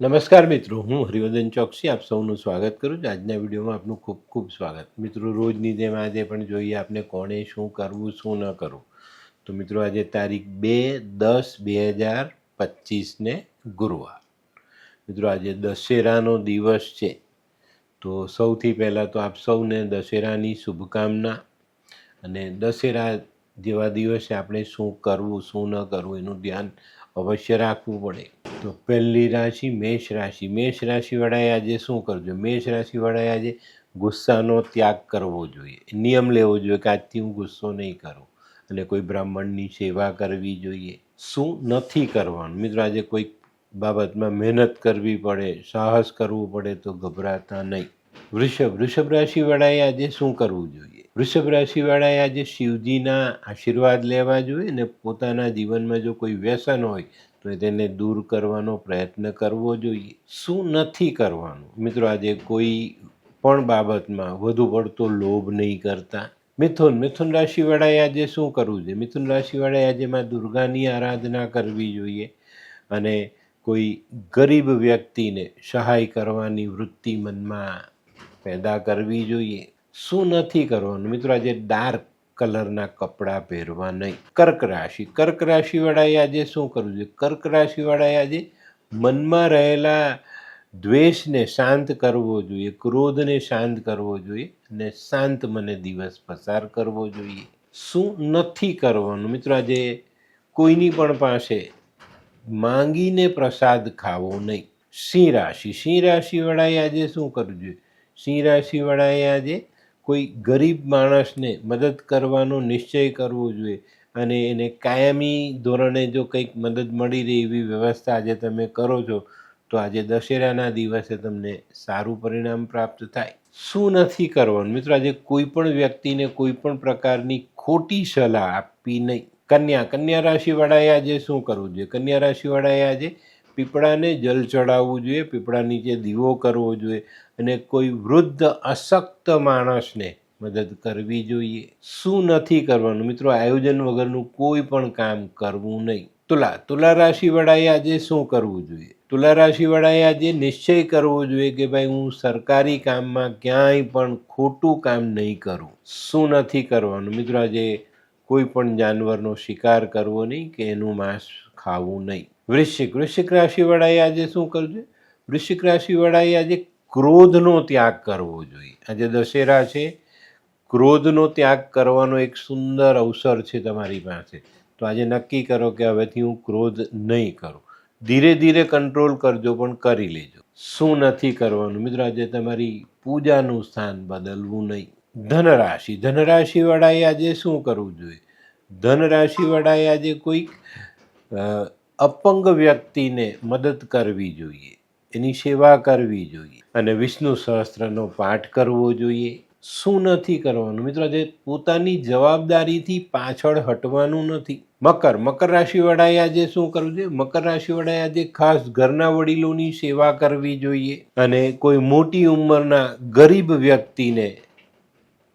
નમસ્કાર મિત્રો, હું હરિવર્ધન ચોકસી, આપ સૌનું સ્વાગત કરું છું. આજના વિડીયોમાં આપનું ખૂબ ખૂબ સ્વાગત. મિત્રો, રોજની જેમ આજે પણ જોઈએ આપણે કોણે શું કરવું, શું ન કરવું. તો મિત્રો, આજે તારીખ બે દસ બે હજાર પચીસને ગુરુવાર. મિત્રો, આજે દશેરાનો દિવસ છે. તો સૌથી પહેલાં તો આપ સૌને દશેરાની શુભકામના અને દશેરા જેવા દિવસે આપણે શું કરવું, શું ન કરવું એનું ધ્યાન અવશ્ય રાખવું પડે. તો પહેલી રાશિ મેષ રાશિ. મેષ રાશિવાળાએ આજે શું કરજો મેષ રાશિવાળાએ આજે ગુસ્સાનો ત્યાગ કરવો જોઈએ. નિયમ લેવો જોઈએ કે આજથી હું ગુસ્સો નહીં કરું અને કોઈ બ્રાહ્મણની સેવા કરવી જોઈએ. શું નથી કરવાનું? મિત્રો, આજે કોઈક બાબતમાં મહેનત કરવી પડે, સાહસ કરવું પડે તો ગભરાતા નહીં. વૃષભ. વૃષભ રાશિવાળાએ આજે શું કરવું જોઈએ? વૃષભ રાશિવાળાએ આજે શિવજીના આશીર્વાદ લેવા જોઈએ અને પોતાના જીવનમાં જો કોઈ વ્યસન હોય, તો તેને દૂર કરવાનો પ્રયત્ન કરવો જોઈએ. શું નથી કરવાનું? મિત્રો, આજે કોઈ પણ બાબતમાં વધુ પડતો લોભ નહીં કરતા. મિથુન મિથુન રાશિવાળાએ આજે શું કરવું જોઈએ? મિથુન રાશિવાળાએ આજે માં દુર્ગાની આરાધના કરવી જોઈએ અને કોઈ ગરીબ વ્યક્તિને સહાય કરવાની વૃત્તિ મનમાં પેદા કરવી જોઈએ. શું નથી કરવાનું? મિત્રો, આજે ડાર્ક કલરના કપડાં પહેરવા નહીં. કર્ક રાશિ. કર્ક રાશિવાળાએ આજે શું કરવું જોઈએ? કર્ક રાશિવાળાએ આજે મનમાં રહેલા દ્વેષને શાંત કરવો જોઈએ, ક્રોધને શાંત કરવો જોઈએ અને શાંત મને દિવસ પસાર કરવો જોઈએ. શું નથી કરવાનું? મિત્રો, આજે કોઈની પણ પાસે માંગીને પ્રસાદ ખાવો નહીં. સિંહ રાશિ. સિંહ રાશિવાળાએ આજે શું કરવું જોઈએ? સિંહ રાશિવાળાએ આજે કોઈ ગરીબ માણસને મદદ કરવાનો નિશ્ચય કરવો જોઈએ અને એને કાયમી ધોરણે જો કંઈક મદદ મળી રહે એવી વ્યવસ્થા આજે તમે કરો છો, તો આજે દશેરાના દિવસે તમને સારું પરિણામ પ્રાપ્ત થાય. શું નથી કરવાનું? મિત્રો, આજે કોઈ પણ વ્યક્તિને કોઈ પણ પ્રકારની ખોટી સલાહ આપવી નહીં. કન્યા કન્યા રાશિવાળાએ આજે શું કરવું જોઈએ? કન્યા રાશિવાળાએ આજે પીપળાને જલ ચડાવવું જોઈએ પીપળા નીચે દીવો કરવો જોઈએ અને કોઈ વૃદ્ધ અશક્ત માણસને મદદ કરવી જોઈએ. શું નથી કરવાનું? મિત્રો, આયોજન વગરનું કોઈ પણ કામ કરવું નહીં. તુલા તુલા રાશિવાળાએ આજે શું કરવું જોઈએ? તુલા રાશિવાળાએ આજે નિશ્ચય કરવો જોઈએ કે ભાઈ, હું સરકારી કામમાં ક્યાંય પણ ખોટું કામ નહીં કરું. શું નથી કરવાનું? મિત્રો, આજે કોઈ પણ જાનવરનો શિકાર કરવો નહીં કે એનું માંસ ખાવું નહીં. વૃશ્ચિક વૃશ્ચિક રાશિવાળાએ આજે શું કરવું જોઈએ વૃશ્ચિક રાશિવાળાએ આજે ક્રોધનો ત્યાગ કરવો જોઈએ. આજે દશેરા છે. ક્રોધનો ત્યાગ કરવાનો એક સુંદર અવસર છે તમારી પાસે. તો આજે નક્કી કરો કે હવેથી હું ક્રોધ નહીં કરું. ધીરે ધીરે કંટ્રોલ કરજો પણ કરી લેજો. શું નથી કરવાનું? મિત્રો, આજે તમારી પૂજાનું સ્થાન બદલવું નહીં. ધનરાશિ, ધનરાશિવાળાએ આજે શું કરવું જોઈએ? ધનરાશિવાળાએ આજે કોઈક અપંગ વ્યક્તિને મદદ કરવી જોઈએ. એની સેવા કરવી જોઈએ. અને વિષ્ણુ સહસ્ત્રનો પાઠ કરવો જોઈએ. શું નથી કરવાનું? મિત્રો, જે પોતાની જવાબદારીથી પાછળ હટવાનું નથી. મકર મકર રાશિવાળાએ આજે શું કરવું જોઈએ? મકર રાશિવાળાએ આજે ખાસ ઘરના વડીલોની સેવા કરવી જોઈએ. અને કોઈ મોટી ઉંમરના ગરીબ વ્યક્તિને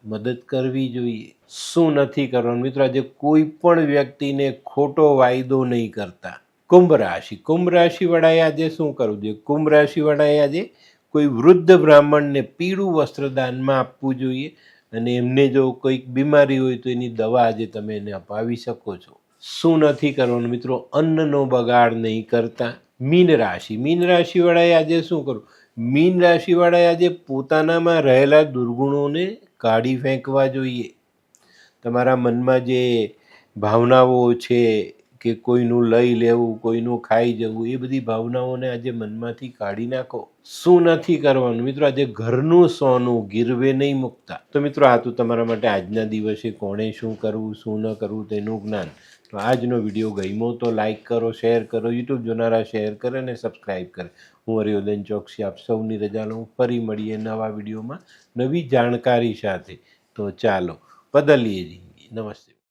મદદ કરવી જોઈએ. શું નથી કરવાનું? મિત્રો, આજે કોઈ પણ વ્યક્તિને ખોટો વાયદો નહીં કરતા. કુંભ રાશિ. કુંભ રાશિવાળાએ આજે શું કરવું જોઈએ? કુંભ રાશિવાળાએ આજે કોઈ વૃદ્ધ બ્રાહ્મણને પીળું વસ્ત્રદાનમાં આપવું જોઈએ અને એમને જો કોઈક બીમારી હોય તો એની દવા આજે તમે એને અપાવી શકો છો. શું નથી કરવાનું? મિત્રો, અન્નનો બગાડ નહીં કરતા. મીન રાશિ. મીન રાશિવાળાએ આજે શું કરવું? મીન રાશિવાળાએ આજે પોતાનામાં રહેલા દુર્ગુણોને કાઢી ફેંકવા જોઈએ. તમારા મનમાં જે ભાવનાઓ છે કે કોઈનું લઈ લેવું, કોઈનું ખાઈ જવું, એ બધી ભાવનાઓને આજે મનમાંથી કાઢી નાખો. શું નથી કરવાનું? મિત્રો, આજે ઘરનું સોનું ગીરવે નહીં મૂકતા. તો મિત્રો, આ તો તમારા માટે આજના દિવસે કોણે શું કરવું, શું ન કરવું તેનું જ્ઞાન. તો આજનો વીડિયો ગમ્યો તો લાઈક કરો, શેર કરો, યુટ્યુબ જોનારા શેર કરે અને સબસ્ક્રાઈબ કરે. હું હરિયોદન ચોકસી આપ સૌની રજા લઉં. ફરી મળીએ નવા વિડીયોમાં નવી જાણકારી સાથે. તો ચાલો બદલીએ જિંદગી. નમસ્તે.